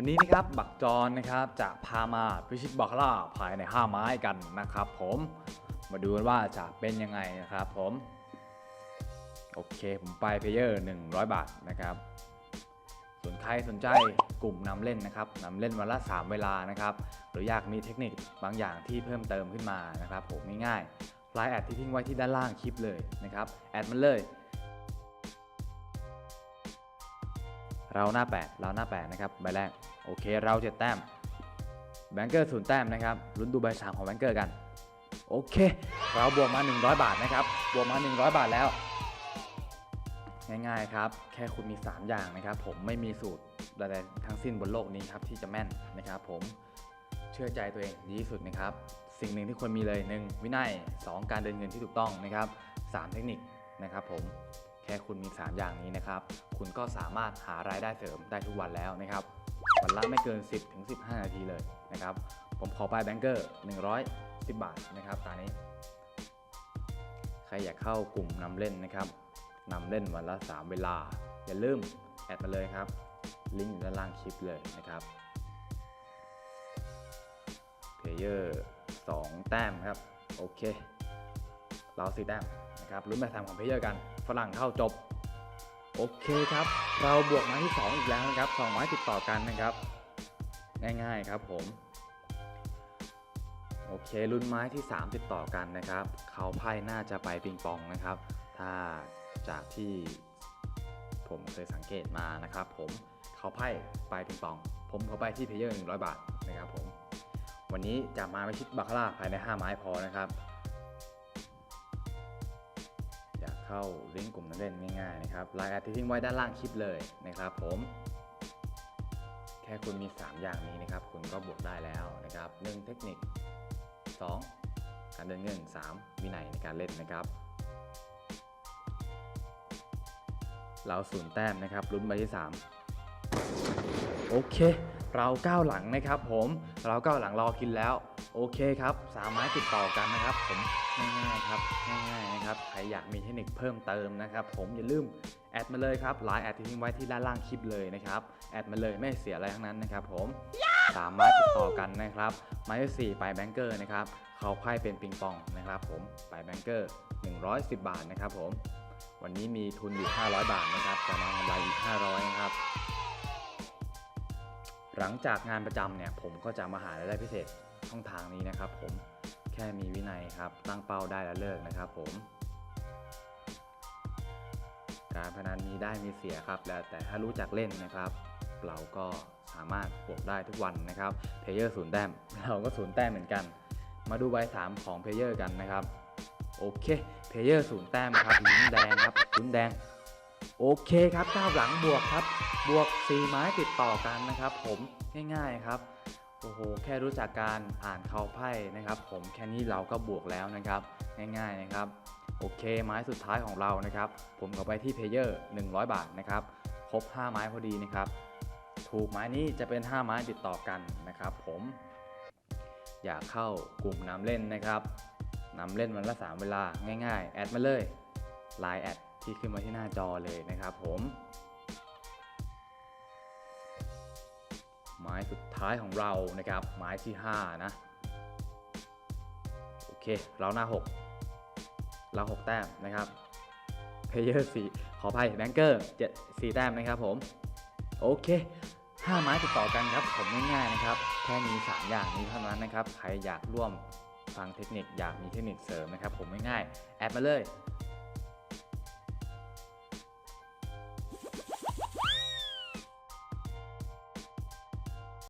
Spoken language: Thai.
วันนี้นะครับบักจอนนะครับจะพามาพิชิตบาคาร่าภายใน 5 ไม้กันนะครับ ผมมาดูกันว่าจะเป็นยังไงนะครับ ผมโอเคผมไปเพลเยอร์100 บาทนะครับส่วนใครสนใจกลุ่มนำเล่นนะครับนำเล่นวันละ3 เวลานะครับ หรืออยากมีเทคนิคบางอย่างที่เพิ่มเติมขึ้นมานะครับ ผมง่ายๆไลน์แอดที่ทิ้งไว้ที่ด้านล่างคลิปเลยนะครับแอดมันเลย เราหน้า 8 เราหน้า 8 นะครับใบแรก โอเค เราเจ็ดแต้มแบงเกอร์ศูนย์แต้มนะครับลุ้นดูใบสามของแบงเกอร์กัน โอเค เราบวกมา 100 บาทนะครับบวกมา 100 บาทแล้ว ง่ายๆครับ แค่คุณมี 3 อย่างนะครับ ผมไม่มีสูตรใดๆทั้งสิ้นบนโลกนี้ครับที่จะแม่นนะครับผมเชื่อใจตัวเองดีที่สุดนะครับ สิ่งหนึ่งที่ควรมีเลย 1. วินัย 2. การเดินเงินที่ถูกต้องนะครับ 3. เทคนิคนะครับผม ค่คุณมี 3 อย่างนี้นะครับ คุณก็สามารถหารายได้เสริมได้ทุกวันแล้วนะครับ วันละไม่เกิน 10ถึง15 นาทีเลยนะครับ ผมขอไปแบงเกอร์ 110 บาทนะครับตอนนี้ ใครอยากเข้ากลุ่มนำเล่นนะครับนำเล่นวันละ 3 เวลา อย่าลืมแอดมาเลยครับ ลิงก์อยู่ด้านล่างคลิปเลยนะครับเพลเยอร์2แต้มครับ โอเค เราสี่แต้มนะครับลุ้นแบบทำของเพลเยอร์กัน ฝรั่งเข้าจบ โอเคครับ เราบวกไม้ที่ 2 อีกแล้วนะครับสองไม้ติดต่อกันนะครับ ง่ายๆครับผมโอเคลุ้นไม้ที่ 3 ติดต่อกันนะครับ เขาไพ่น่าจะไปปิงปองนะครับ ถ้าจากที่ผมเคยสังเกตมานะครับ ผมเขาไพ่ไปปิงปอง ผมเขาไปที่เพลเยอร์100 บาทนะครับผมวันนี้จะมาไม่ชิดบาคาร่าภายใน 5 ไม้พอนะครับ เข้าลิงก์กลุ่มนั้นเล่นง่ายๆนะครับไลน์แอดที่ทิ้งไว้ด้านล่างคลิปเลยนะครับ ผมแค่คุณมี 3 อย่างนี้นะครับ คุณก็บวกได้แล้วนะครับ 1 เทคนิค 2 การเดินเงิน 3 วินัยในการเล่นนะครับเราศูนย์แต้มนะครับลุ้นใบที่ 3 โอเค เราก้าวหลังนะครับผมเราก้าวหลังรอกินแล้ว โอเคครับ สามไม้ติดต่อกันนะครับ ผมง่ายๆครับง่ายๆนะครับใครอยากมีเทคนิคเพิ่มเติมนะครับ ผมอย่าลืมแอดมาเลยครับไลน์แอดที่ทิ้งไว้ที่ด้านล่างคลิปเลยนะครับแอดมาเลยไม่เสียอะไรทั้งนั้นนะครับ ผมสามไม้ติดต่อกันนะครับไม้สี่ไปแบงเกอร์นะครับเขาไพ่เป็นปิงปองนะครับ ผมไปแบงเกอร์ 110 บาทนะครับ ผม วันนี้มีทุนอยู่ 500 บาทนะครับจะมากำไรอีก 500 นะครับ หลังจากงานประจำเนี่ยผมก็จะมาหารายได้พิเศษช่องทางนี้นะครับ ผมแค่มีวินัยครับตั้งเป้าได้แล้วเลิกนะครับ ผม การพนันมีได้มีเสียครับแล้วแต่ถ้ารู้จักเล่นนะครับ เราก็สามารถบวกได้ทุกวันนะครับเพลเยอร์ศูนย์แต้มเราก็ศูนย์แต้มเหมือนกัน มาดูใบสามของเพลเยอร์กันนะครับโอเคเพลเยอร์ศูนย์แต้มครับลุ้นแดงครับลุ้นแดง โอเคครับก้าวหลังบวกครับ บวก 4 ไม้ติดต่อกันนะครับ ผมง่ายๆครับโอ้โหแค่รู้จักการอ่านเขาไพ่นะครับ ผมแค่นี้เราก็บวกแล้วนะครับ ง่ายๆนะครับ โอเคไม้สุดท้ายของเรานะครับ ผมก็ไปที่เพลเยอร์100 บาทนะครับครบ 5 ไม้พอดีนะครับ ถูกไม้นี้จะเป็น 5 ไม้ติดต่อกันนะครับ ผม อยากเข้ากลุ่มนำเล่นนะครับนำเล่นวันละ 3 เวลาง่ายๆ แอดมาเลย Line แอด ที่ขึ้นมาที่หน้าจอเลยนะครับผมไม้สุดท้ายของเรานะครับไม้ที่ 5 นะโอเคเราหน้า 6 เรา 6 แต้มนะครับเพเยอร์สี่ขออภัยแบงเกอร์เจ็ดสี่แต้มนะครับผมโอเค5ไม้ติดต่อกันครับผมง่ายๆนะครับแค่มี 3 อย่างนี้เท่านั้นนะครับใครอยากร่วมฟังเทคนิคอยากมีเทคนิคเสริมนะครับผมง่ายๆแอดมาเลย